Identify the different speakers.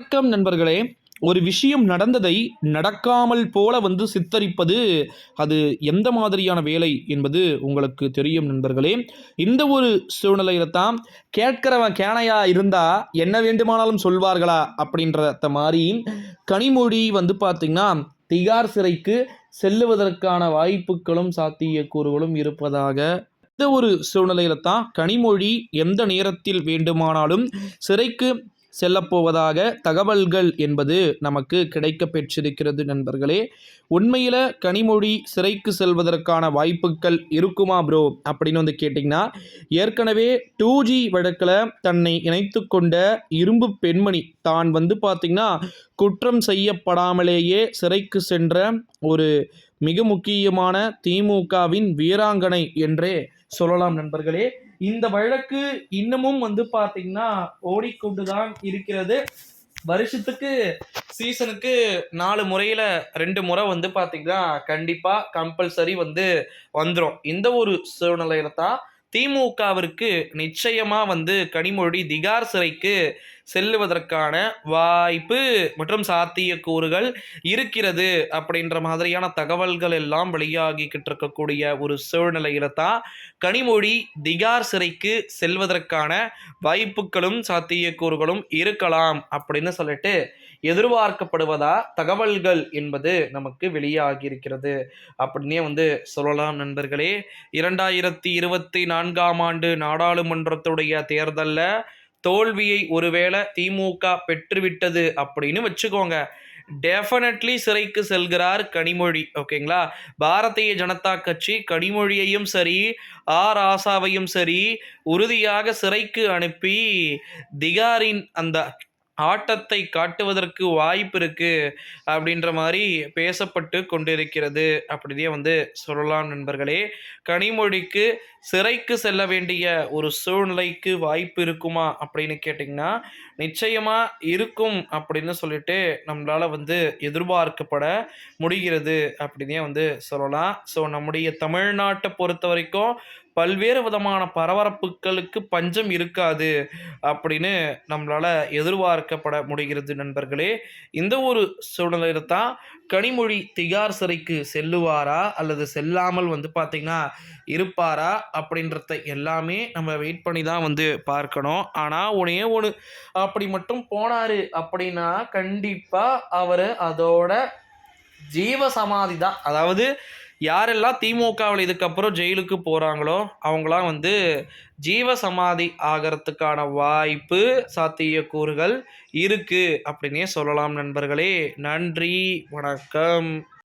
Speaker 1: வணக்கம் நண்பர்களே. ஒரு விஷயம் நடந்ததை நடக்காமல் போல வந்து சித்தரிப்பது அது எந்த மாதிரியான வேலை என்பது உங்களுக்கு தெரியும் நண்பர்களே. இந்த ஒரு சூழ்நிலையில தான் கேட்கிறவன் கேனையா இருந்தா என்ன வேண்டுமானாலும் சொல்வார்களா அப்படின்றத மாதிரி கனிமொழி வந்து பார்த்திங்கன்னா திகார் சிறைக்கு செல்லுவதற்கான வாய்ப்புகளும் சாத்தியக்கூறுகளும் இருப்பதாக. இந்த ஒரு சூழ்நிலையில தான் கனிமொழி எந்த நேரத்தில் வேண்டுமானாலும் சிறைக்கு செல்லப்போவதாக தகவல்கள் என்பது நமக்கு கிடைக்க பெற்றிருக்கிறது நண்பர்களே. உண்மையில் கனிமொழி சிறைக்கு செல்வதற்கான வாய்ப்புகள் இருக்குமா ப்ரோ அப்படின்னு வந்து கேட்டிங்கன்னா ஏற்கனவே டூ ஜி வழக்கில் தன்னை இணைத்து கொண்ட இரும்பு பெண்மணி தான் வந்து பார்த்திங்கன்னா குற்றம் செய்யப்படாமலேயே சிறைக்கு சென்ற ஒரு மிக முக்கியமான திமுகவின் வீராங்கனை என்றே சொல்லலாம் நண்பர்களே. இந்த வழக்கு இன்னமும் வந்து பார்த்தீங்கன்னா ஓடிக்கொண்டுதான் இருக்கிறது. வருஷத்துக்கு சீசனுக்கு நாலு முறையில் ரெண்டு முறை வந்து பார்த்திங்கன்னா கண்டிப்பாக கம்பல்சரி வந்து வந்துடும் இந்த ஒரு சூழ்நிலையில தான் திமுகவிற்கு நிச்சயமாக வந்து கனிமொழி திகார் சிறைக்கு செல்லுவதற்கான வாய்ப்பு மற்றும் சாத்தியக்கூறுகள் இருக்கிறது அப்படின்ற மாதிரியான தகவல்கள் எல்லாம் வெளியாகிக்கிட்டு இருக்கக்கூடிய ஒரு சூழ்நிலையில தான் கனிமொழி திகார் சிறைக்கு செல்வதற்கான வாய்ப்புகளும் சாத்தியக்கூறுகளும் இருக்கலாம் அப்படின்னு சொல்லிட்டு எதிர்பார்க்கப்படுவதா தகவல்கள் என்பது நமக்கு வெளியாகி இருக்கிறது அப்படின்னே வந்து சொல்லலாம் நண்பர்களே. இரண்டாயிரத்தி இருபத்தி நான்காம் ஆண்டு நாடாளுமன்றத்துடைய தேர்தலில் தோல்வியை ஒருவேளை திமுக பெற்றுவிட்டது அப்படின்னு வச்சுக்கோங்க. டெஃபினெட்லி சிறைக்கு செல்கிறார் கனிமொழி ஓகேங்களா? பாரதிய ஜனதா கட்சி கனிமொழியையும் சரி ஆர் ஆசாவையும் சரி உறுதியாக சிறைக்கு அனுப்பி திகாரின் அந்த ஆட்டத்தை காட்டுவதற்கு வாய்ப்பு இருக்கு அப்படின்ற மாதிரி பேசப்பட்டு கொண்டிருக்கிறது. அப்படின்னே வந்து சொல்லலாம் நண்பர்களே. கனிமொழிக்கு சிறைக்கு செல்ல வேண்டிய ஒரு சூழ்நிலைக்கு வாய்ப்பு இருக்குமா அப்படின்னு கேட்டிங்கன்னா நிச்சயமாக இருக்கும் அப்படின்னு சொல்லிட்டு நம்மளால் வந்து எதிர்பார்க்கப்பட முடிகிறது அப்படின்னே வந்து சொல்லலாம். ஸோ நம்முடைய தமிழ்நாட்டை பொறுத்த வரைக்கும் பல்வேறு விதமான பரபரப்புகளுக்கு பஞ்சம் இருக்காது அப்படின்னு நம்மளால் எதிர்பார்க்கப்பட முடிகிறது நண்பர்களே. இந்த ஒரு சூழ்நிலையில் தான் கனிமொழி திகார் சிறைக்கு செல்லுவாரா? அல்லது செல்லாமல் வந்து பார்த்திங்கன்னா இருப்பாரா? அப்படின்றத எல்லாமே நம்ம வெயிட் பண்ணி தான் வந்து பார்க்கணும். ஆனால் ஒன்றே ஒன்று அப்படி மட்டும் போனார் அப்படின்னா கண்டிப்பாக அவர் அதோட ஜீவ சமாதி தான் அதாவது யாரெல்லாம் திமுகவில் இதுக்கப்புறம் ஜெயிலுக்கு போகிறாங்களோ அவங்களாம் வந்து ஜீவ சமாதி ஆகிறதுக்கான வாய்ப்பு சாத்தியக்கூறுகள் இருக்குது அப்படின்னே சொல்லலாம் நண்பர்களே. நன்றி வணக்கம்.